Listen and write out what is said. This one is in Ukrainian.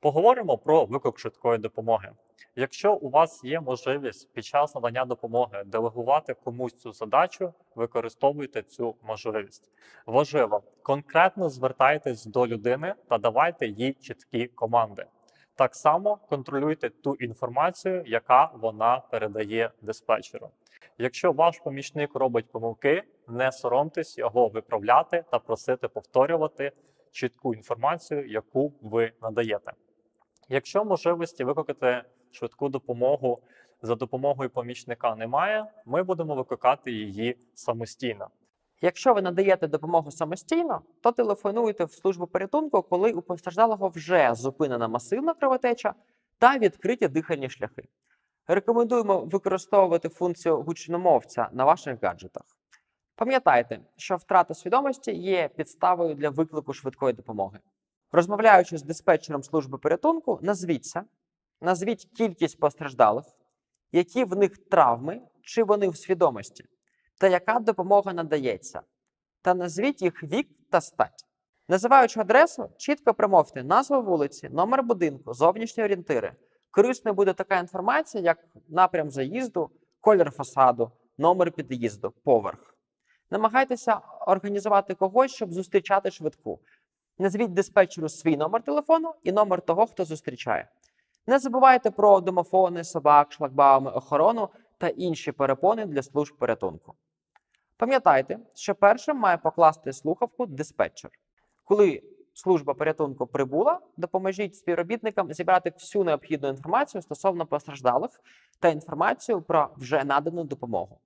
Поговоримо про виклик швидкої допомоги. Якщо у вас є можливість під час надання допомоги делегувати комусь цю задачу, використовуйте цю можливість. Важливо, конкретно звертайтесь до людини та давайте їй чіткі команди. Так само контролюйте ту інформацію, яка вона передає диспетчеру. Якщо ваш помічник робить помилки, не соромтесь його виправляти та просити повторювати чітку інформацію, яку ви надаєте. Якщо можливості викликати швидку допомогу за допомогою помічника немає, ми будемо викликати її самостійно. Якщо ви надаєте допомогу самостійно, то телефонуйте в службу порятунку, коли у постраждалого вже зупинена масивна кровотеча та відкриті дихальні шляхи. Рекомендуємо використовувати функцію гучномовця на ваших гаджетах. Пам'ятайте, що втрата свідомості є підставою для виклику швидкої допомоги. Розмовляючи з диспетчером служби порятунку, назвіться, назвіть кількість постраждалих, які в них травми, чи вони в свідомості та яка допомога надається, та назвіть їх вік та стать. Називаючи адресу, чітко промовте назву вулиці, номер будинку, зовнішні орієнтири. Корисною буде така інформація, як напрям заїзду, колір фасаду, номер під'їзду, поверх. Намагайтеся організувати когось, щоб зустрічати швидку. Назвіть диспетчеру свій номер телефону і номер того, хто зустрічає. Не забувайте про домофони, собак, шлагбауми, охорону та інші перепони для служб порятунку. Пам'ятайте, що першим має покласти слухавку диспетчер. Коли служба порятунку прибула, допоможіть співробітникам зібрати всю необхідну інформацію стосовно постраждалих та інформацію про вже надану допомогу.